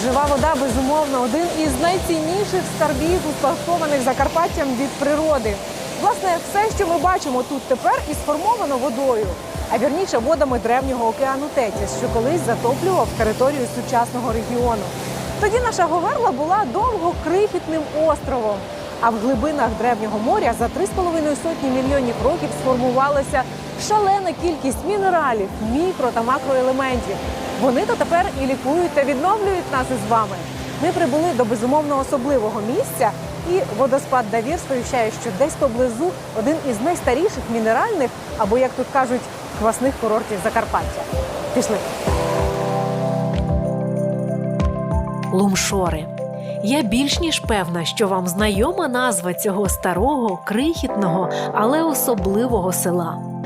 Питова вода, безумовно, один із найцінніших скарбів, успадкованих Закарпаттям від природи. Власне, все, що ми бачимо тут тепер, і сформовано водою, а вірніше водами древнього океану Тетіс, що колись затоплював територію сучасного регіону. Тоді наша Говерла була довго крихітним островом. А в глибинах древнього моря за 3,5 сотні мільйонів років сформувалася шалена кількість мінералів, мікро та макроелементів. Вони то тепер і лікують та відновлюють нас із вами. Ми прибули до безумовно особливого місця, і водоспад Давір сповіщає, що десь поблизу один із найстаріших мінеральних, або як тут кажуть, квасних курортів Закарпаття. Пішли. Лумшори. Я більш ніж певна, що вам знайома назва цього старого, крихітного, але особливого села.